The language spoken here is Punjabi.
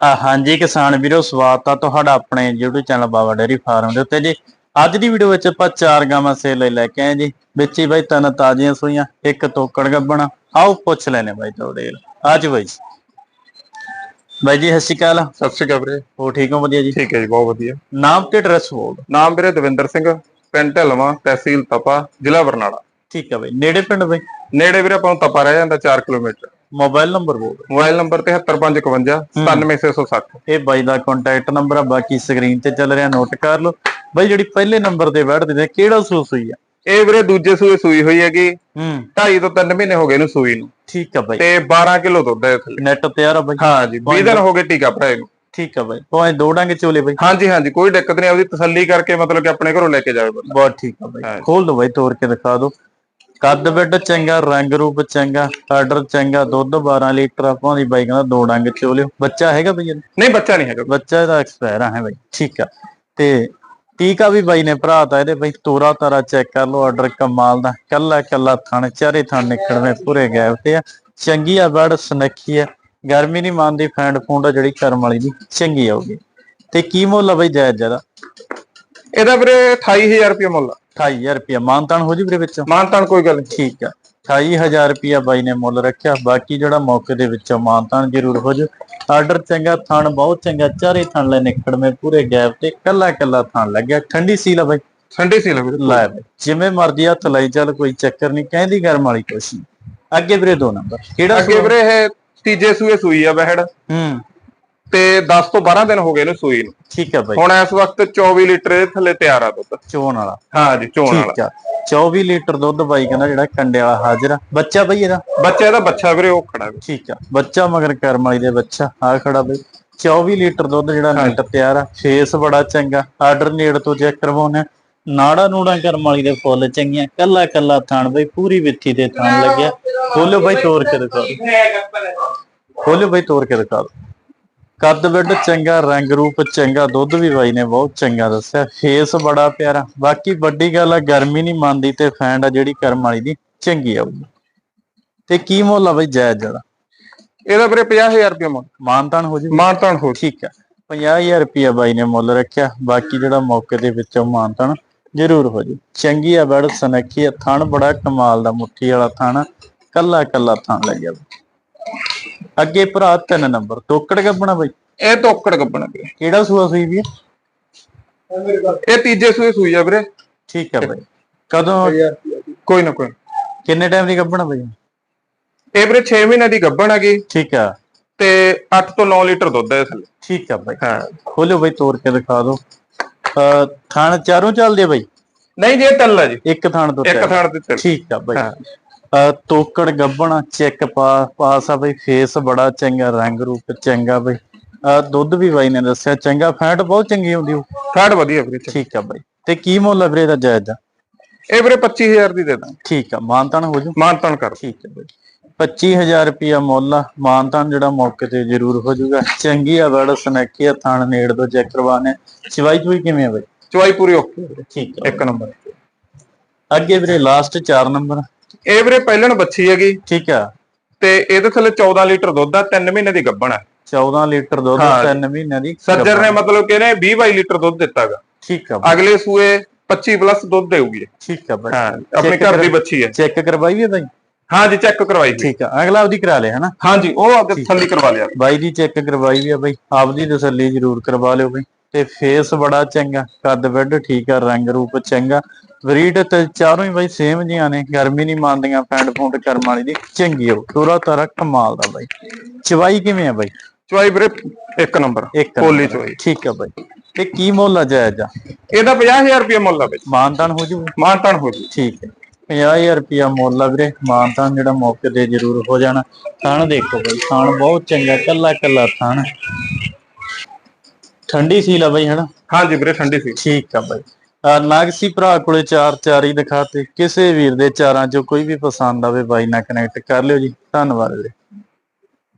ਹਾਂਜੀ ਕਿਸਾਨ ਵੀਰੋ ਸਵਾਗਤ ਆ ਤੁਹਾਡਾ ਆਪਣੇ YouTube channel Baba dairy farm ਦੇ ਉੱਤੇ ਜੀ। ਅੱਜ ਦੀ ਵੀਡੀਓ ਵਿੱਚ ਆਪਾਂ ਚਾਰ ਗਾਵਾਂ ਸੇਲ ਲਈ ਲੈ ਕੇ ਆਏ ਜੀ। ਵਿੱਚ ਹੀ ਬਾਈ ਤਿੰਨ ਤਾਜ਼ੀਆਂ ਸੂਈਆਂ ਇੱਕ ਤੋਕੜ ਗੱਬਣਾ। ਆਓ ਪੁੱਛ ਲੈਨੇ ਬਾਈ ਤੁਹਾਡੇ ਅੱਜ ਬਾਈ। ਬਾਈ ਜੀ ਸਤਿ ਸ਼੍ਰੀ ਅਕਾਲ। ਸਤਿ ਸ਼੍ਰੀ ਅਕਾਲ ਵੀਰੇ। ਹੋ ਠੀਕ ਹੋ? ਵਧੀਆ ਜੀ? ਠੀਕ ਹੈ ਜੀ ਬਹੁਤ ਵਧੀਆ। ਨਾਮ ਤੇ ਐਡਰੈਸ ਬੋਲ। ਨਾਮ ਵੀਰੇ ਦਵਿੰਦਰ ਸਿੰਘ ਪਿੰਡ ਢਲਵਾ ਤਹਿਸੀਲ ਤਪਾ ਜ਼ਿਲ੍ਹਾ ਬਰਨਾਲਾ। ਠੀਕ ਆ ਬਾਈ। ਨੇੜੇ ਪਿੰਡ ਬਾਈ? ਨੇੜੇ ਵੀਰੇ ਆਪਾਂ ਨੂੰ ਤਪਾ ਰਹਿ ਜਾਂਦਾ 4 ਕਿਲੋਮੀਟਰ। ਮੋਬਾਈਲ ਨੰਬਰ ਬੋਲ। ਮੋਬਾਈਲ ਨੰਬਰ 73552 97660 ਇਹ ਬਾਈ ਦਾ ਕੰਟੈਕਟ ਨੰਬਰ ਆ ਬਾਕੀ ਸਕਰੀਨ ਤੇ ਚੱਲ ਰਿਹਾ ਨੋਟ ਕਰ ਲਓ। ਬਾਈ ਜਿਹੜੀ ਪਹਿਲੇ ਨੰਬਰ ਤੇ ਬੈਠ ਦੇ ਕਿਹੜਾ ਸੂਸ ਹੋਈ ਆ? ਇਹ ਵੀਰੇ ਦੂਜੇ ਸੂਏ ਸੂਈ ਹੋਈ ਹੈਗੀ। ਹੂੰ। 2.5 ਤੋਂ 3 ਮਹੀਨੇ ਹੋ ਗਏ ਇਹਨੂੰ ਸੂਈ ਨੂੰ। ਠੀਕ ਆ ਬਾਈ। ਤੇ 12 ਕਿਲੋ ਦੁੱਧ ਹੈ ਥੱਲੇ ਨੈਟ ਤਿਆਰ ਆ ਬਾਈ। ਹਾਂ ਜੀ 20 ਦਿਨ ਹੋ ਗਏ ਟੀਕਾ ਭਰਾਏ ਨੂੰ ਠੀਕ ਆ ਬਾਈ। ਭਾਵੇਂ ਦੋ ਡਾਂਗੇ ਚੋਲੇ ਬਾਈ। ਹਾਂਜੀ ਹਾਂਜੀ ਕੋਈ ਦਿੱਕਤ ਨਹੀਂ ਉਹਦੀ ਤਸੱਲੀ ਕਰਕੇ ਮਤਲਬ ਕਿ ਆਪਣੇ ਘਰੋਂ ਲੈ ਕੇ ਜਾਵੇ ਬੰਦਾ। ਬਹੁਤ ਠੀਕ ਆ ਬਾਈ। ਖੋਲ ਦੋ ਬਾਈ ਤੋੜ ਕੇ ਦਿਖਾ ਦੋ। ਕੱਦ ਬਿੱਡ ਚੰਗਾ ਰੰਗ ਰੂਪ ਚੰਗਾ ਆਰਡਰ ਚੰਗਾ ਦੁੱਧ 12 ਲੀਟਰ ਆਪਾਂ ਦੀ ਬਾਈ ਕਹਿੰਦਾ ਦੋ ਡੰਗ ਚੋਲਿਓ ਬੱਚਾ ਹੈਗਾ ਬਈ ਇਹਦਾ? ਨਹੀਂ ਬੱਚਾ ਨਹੀਂ ਹੈਗਾ। ਬੱਚਾ ਇਹਦਾ ਐਕਸਪਾਇਰ ਆ ਹੈ ਬਾਈ। ਠੀਕ ਆ। ਤੇ ਟੀਕਾ ਵੀ ਬਾਈ ਨੇ ਭਰਾ ਤਾ ਇਹਦੇ ਬਾਈ ਤੋਰਾ ਤਾਰਾ ਚੈੱਕ ਕਰ ਲਓ ਆਰਡਰ ਕਮਾਲ ਦਾ। ਕੱਲਾ ਕੱਲਾ ਥਣ ਚਾਰੇ ਥਣ ਨਿਕੜਵੇਂ ਪੂਰੇ ਗੈਪ ਤੇ ਆ। ਚੰਗੀ ਆ ਬੜ ਸੁਨੱਖੀ ਆ। ਗਰਮੀ ਨਹੀਂ ਮੰਨਦੀ ਫੈਂਡ ਫੂੰਡ ਆ ਜਿਹੜੀ ਕਰਮ ਵਾਲੀ ਦੀ ਚੰਗੀ ਆਉਗੀ ਤੇ ਕੀ ਮੁੱਲ ਆ ਬਾਈ ਜਾਇਜ਼ ਜ਼ਿਆਦਾ ਇਹਦਾ ਵੀਰੇ 28000 ਰੁਪਏ ਮੁੱਲ ਆ। 28000 ਰੁਪਇਆ। ਮਾਨਤਾਨ ਹੋ ਜੀ ਵੀਰੇ ਵਿੱਚ? ਮਾਨ ਤਾਨ ਕੋਈ ਗੱਲ ਨਹੀਂ ਠੀਕ ਆ। 28000 ਰੁਪਇਆ ਬਾਈ ਨੇ ਮੁੱਲ ਰੱਖਿਆ। ਬਾਕੀ ਜਿਹੜਾ ਮੌਕੇ ਦੇ ਵਿੱਚੋਂ ਮਾਨਤਾਨ ਜ਼ਰੂਰ ਹੋ ਜੂ। ਆਰਡਰ ਚੰਗਾ ਥਣ ਬਹੁਤ ਚੰਗਾ ਚਾਰੇ ਥਣ ਲੈ ਨਿਕੜਵੇਂ ਪੂਰੇ ਗੈਪ ਤੇ ਕੱਲਾ ਕੱਲਾ ਥਣ ਲੱਗਿਆ। ਠੰਡੀ ਸੀਲ ਆ ਬਾਈ। ਠੰਡੀ ਸੀ ਵੀਰੇ। ਲੈ ਬਾਈ ਜਿਵੇਂ ਮਰਜ਼ੀ ਹੱਥ ਲਾਈ ਚੱਲ ਕੋਈ ਚੱਕਰ ਨਹੀਂ ਕਹਿੰਦੀ ਗਰਮ ਵਾਲੀ ਕੁਛ ਅੱਗੇ ਵੀਰੇ ਦੋ ਨੰਬਰ। ਕਿਹੜਾ ਅੱਗੇ? ਵੀਰੇ ਇਹ ਤੀਜੇ ਸੂਏ ਸੂਈ ਆ ਬਹਿੜ ਹੂੰ। ਤੇ 10 ਤੋਂ 12 ਦਿਨ ਹੋ ਗਏ ਇਹਨੂੰ ਸੂਈ ਨੂੰ। ਠੀਕ ਆ ਬਾਈ। ਹੁਣ ਇਸ ਵਕਤ 24 ਲੀਟਰ ਇਹਦੇ ਥੱਲੇ ਤਿਆਰ ਆ ਦੁੱਧ। ਚੋਣ ਵਾਲਾ। ਹਾਂ ਜੀ ਚੋਣ ਵਾਲਾ। ਠੀਕ ਆ। 24 ਲੀਟਰ ਦੁੱਧ ਬਾਈ ਕਹਿੰਦਾ ਜਿਹੜਾ ਕੰਡੇ ਵਾਲਾ ਹਾਜ਼ਰ ਆ। ਬੱਚਾ ਬਈ ਇਹਦਾ? ਬੱਚਾ ਇਹਦਾ ਬੱਚਾ ਵੀਰੇ ਉਹ ਖੜਾ ਵੀ। ਠੀਕ ਆ। ਬੱਚਾ ਮਗਰ ਕਰਮ ਵਾਲੀ ਦੇ ਬੱਚਾ ਆ ਖੜਾ ਬਈ। 24 ਲੀਟਰ ਦੁੱਧ ਜਿਹੜਾ ਨੈਟ ਤਿਆਰ ਆ। ਫੇਸ ਬੜਾ ਚੰਗਾ। ਆਰਡਰ ਨੇੜ ਤੋਂ ਚੈੱਕ ਕਰਵਾਉਣਾ ਨਾੜਾ ਨੂੜਾ ਕਰਮ ਵਾਲੀ ਦੇ ਫੁੱਲ ਚੰਗੀਆਂ। ਕੱਲਾ ਕੱਲਾ ਥਣ ਬਈ ਪੂਰੀ ਵਿੱਥੀ ਤੇ ਥਣ ਲੱਗਿਆ। ਖੋਲੋ ਬਈ ਤੋੜ ਕੇ ਦਿਖਾ ਦਿਓ। ਖੋਲੋ ਬਈ ਤੋੜ ਕੇ ਦਿਖਾ ਦਿਓ। ਕੱਦ ਬਿੱਡ ਚੰਗਾ ਰੰਗ ਰੂਪ ਚੰਗਾ ਦੁੱਧ ਵੀ ਬਾਈ ਨੇ ਬਹੁਤ ਚੰਗਾ ਦੱਸਿਆ। ਫੇਸ ਬੜਾ ਪਿਆਰਾ। ਬਾਕੀ ਵੱਡੀ ਗੱਲ ਆ ਗਰਮੀ ਨਹੀਂ ਮੰਨਦੀ ਤੇ ਫੈਂਡ ਆ ਜਿਹੜੀ ਕਰਮ ਵਾਲੀ ਦੀ ਚੰਗੀ ਆਊਗੀ ਤੇ ਕੀ ਮੁੱਲ ਆ ਬਈ ਜਾਇਜ਼ ਜੜਾ ਇਹਦਾ ਵੀਰੇ 50000 ਰੁਪਏ ਮੁੱਲ। ਮਾਨਤਾਨ ਹੋ ਜੀ ਮਾਨਤਾਨ ਹੋ ਠੀਕ ਆ। 50000 ਰੁਪਿਆ ਬਾਈ ਨੇ ਮੁੱਲ ਰੱਖਿਆ। ਬਾਕੀ ਜਿਹੜਾ ਮੌਕੇ ਦੇ ਵਿੱਚੋਂ ਮਾਨਤਾਨ ਜ਼ਰੂਰ ਹੋ ਜੀ ਚੰਗੀ ਆ ਬੜ ਸਨੱਖੀ ਆ। ਥਣ ਬੜਾ ਕਮਾਲ ਦਾ ਮੁੱਠੀ ਵਾਲਾ ਥਣ। ਕੱਲਾ ਕੱਲਾ ਥਣ ਲੱਗਿਆ ਅੱਗੇ ਭਰਾ ਤਿੰਨ ਨੰਬਰ ਤੋਕੜ ਗੱਬਣਾ ਬਾਈ। ਇਹ ਤੋਕੜ ਗੱਬਣਾ ਵੀਰੇ। ਕਿਹੜਾ ਸੂਆ ਸੂਈ ਵੀ? ਇਹ ਤੀਜੇ ਸੂਏ ਸੂਈ ਆ ਵੀਰੇ। ਠੀਕ ਆ ਬਾਈ। ਕਦੋਂ? ਕੋਈ ਨਾ ਕੋਈ। ਕਿੰਨੇ ਟਾਈਮ ਦੀ ਗੱਬਣਾ ਬਾਈ? ਇਹ ਵੀਰੇ 6 ਮਹੀਨੇ ਦੀ ਗੱਬਣ ਹੈਗੀ। ਠੀਕ ਆ। ਤੇ 8 ਤੋਂ 9 ਲੀਟਰ ਦੁੱਧ ਹੈ ਥੱਲੇ ਠੀਕ ਆ ਬਾਈ। ਹਾਂ। ਖੋਲਿਓ ਬਾਈ ਤੋੜ ਕੇ ਦਿਖਾ ਦਿਓ। ਅਹ ਥਣ ਚਾਰੋਂ ਚੱਲਦੇ ਬਾਈ? ਨਹੀਂ ਜੀ ਆ ਜੀ। ਇੱਕ ਥਣ ਤੋਂ ਇੱਕ। ਥਾਣ ਤੇ ਠੀਕ ਆ ਬਾਈ। ਤੋਕੜ ਗੱਬਣਾ ਚੈੱਕ ਪਾਸ ਆ ਬਈ ਫੇਸ ਬੜਾ ਚੰਗਾ ਰੰਗ ਰੂਪ ਚੰਗਾ ਬਈ। ਦੁੱਧ ਵੀ ਬਾਈ ਨੇ ਦੱਸਿਆ ਚੰਗਾ ਫੈਟ ਬਹੁਤ ਚੰਗੀ ਹੁੰਦੀ ਉਹ ਥਾੜ ਵਧੀਆ ਵੀਰੇ। ਠੀਕ ਆ ਬਾਈ। ਤੇ ਕੀ ਮੁੱਲ ਆ ਵੀਰੇ ਦਾ ਜਾਇਜ਼ ਦਾ? ਇਹ ਵੀਰੇ 25000 ਦੀ ਦੇ ਦਾਂ ਠੀਕ ਆ ਮਾਨਤਾਨ ਹੋ ਜੂ? ਮਾਨਤਾਨ ਕਰ। ਠੀਕ ਆ ਬਾਈ। 25000 ਰੁਪਿਆ ਮੁੱਲ ਆ ਮਾਨਤਾਨ ਜਿਹੜਾ ਮੌਕੇ ਤੇ ਜ਼ਰੂਰ ਹੋ ਜਾਊਗਾ ਚੰਗੀ ਆ ਬੜ ਸਨੱਕੀ ਆ ਥਾਣ ਨੇੜ ਤੋਂ ਚੈੱਕ ਕਰਵਾਣੇ ਚਵਾਈ ਚੁਈ ਕਿਵੇਂ ਆ ਬਾਈ? ਚਵਾਈ ਪੂਰੀ ਓਕੇ। ਠੀਕ ਆ। ਇੱਕ ਨੰਬਰ। ਅੱਗੇ ਵੀਰੇ ਲਾਸਟ 4 ਨੰਬਰ। ਇਹ ਵੀਰੇ ਪਹਿਲਣ ਬੱਚੀ ਹੈਗੀ। ਠੀਕ ਆ। ਤੇ ਇਹਦੇ ਥੱਲੇ 14 ਲੀਟਰ ਦੁੱਧ ਆ 3 ਮਹੀਨੇ ਦੀ ਗੱਬਣ ਹੈ 14 ਲੀਟਰ ਦੁੱਧ ਹਾਂ। 3 ਮਹੀਨਿਆਂ ਦੀ ਸੱਜਰ ਨੇ ਮਤਲਬ ਕਿ ਇਹਨੇ 20 22 ਲੀਟਰ ਦੁੱਧ ਦਿੱਤਾਗਾ। ਠੀਕ ਆ ਅਗਲੇ ਸੂਏ 25 ਪਲੱਸ ਦੁੱਧ ਦੇਊਗੀ। ਠੀਕ ਆ ਬਾਈ ਹਾਂ ਆਪਣੇ ਘਰ ਦੀ ਬੱਚੀ ਹੈ ਚੈੱਕ ਕਰਵਾਈਏ ਬਾਈ ਹਾਂ ਜੀ ਚੈੱਕ ਕਰਵਾਈ ਠੀਕ ਆ। ਅਗਲਾ ਆਪਦੀ ਕਰਾ ਲਿਆ ਹਨਾ? ਹਾਂ ਜੀ ਉਹ ਆਪਦੇ ਥੱਲੇ ਕਰਵਾ ਲਿਆ। ਬਾਈ ਦੀ ਚੈੱਕ ਕਰਵਾਈ ਵੀ ਆ ਬਾਈ। ਆਪਦੀ ਤਸੱਲੀ ਜ਼ਰੂਰ ਕਰਵਾ ਲਿਓ ਬਾਈ। ਤੇ ਫੇਸ ਬੜਾ ਚੰਗਾ। ਕੱਦ ਬੈੱਡ ਠੀਕ ਆ ਰੰਗ ਰੂਪ ਚੰਗਾ। ਬਰੀਡ ਤੇ ਚਾਰੋਂ ਹੀ ਬਾਈ ਸੇਮ ਜੀਆਂ ਨੇ ਗਰਮੀ ਨਹੀਂ ਮੰਨਦੀਆਂ ਫੈਂਡ ਫੂੰਡ ਕਰਮ ਵਾਲੀ ਦੀ ਚੰਗੀ ਹੋ ਤੋਰਾ ਤਾਰਾ ਕਮਾਲ ਦਾ ਬਾਈ। ਚਵਾਈ ਕਿਵੇਂ ਆ ਬਾਈ? ਚਵਾਈ ਵੀਰੇ ਇੱਕ ਨੰਬਰ ਕੋਲੀ। ਚਵਾਈ। ਠੀਕ ਆ ਬਾਈ। ਤੇ ਕੀ ਮੁੱਲ ਆ ਜਾਇਜ਼ ਆ? ਇਹਦਾ 50000 ਰੁਪਏ ਮੁੱਲ ਆ ਵਿੱਚ ਮਾਨਤਾਨ ਹੋ ਜੂ ਮਾਨਤਾਨ ਹੋ ਜੀ। ਠੀਕ ਹੈ 50000 ਰੁਪਿਆ ਮੁੱਲ ਆ ਵੀਰੇ ਮਾਨਤਾਨ ਜਿਹੜਾ ਮੌਕੇ ਤੇ ਜ਼ਰੂਰ ਹੋ ਜਾਣਾ। ਥਣ ਦੇਖੋ ਬਈ ਥਣ ਬਹੁਤ ਚੰਗਾ ਕੱਲਾ ਕੱਲਾ ਥਣ। ਠੰਡੀ ਸੀਲ ਆ ਬਈ ਹਨਾ? ਹਾਂ ਜੀ ਵੀਰੇ ਠੰਡੀ ਸੀ ਠੀਕ ਆ ਬਈ। ਨਾਗਸੀ ਭਰਾ ਕੋਲੇ ਚਾਰ ਚਾਰ ਹੀ ਦਿਖਾਤੇ ਕਿਸੇ ਵੀਰ ਦੇ ਚਾਰਾਂ ਚੋਂ ਕੋਈ ਵੀ ਪਸੰਦ ਆਵੇ ਬਾਈ ਨਾਲ ਕਨੈਕਟ ਕਰ ਲਿਓ ਜੀ। ਧੰਨਵਾਦ ਵੀਰੇ।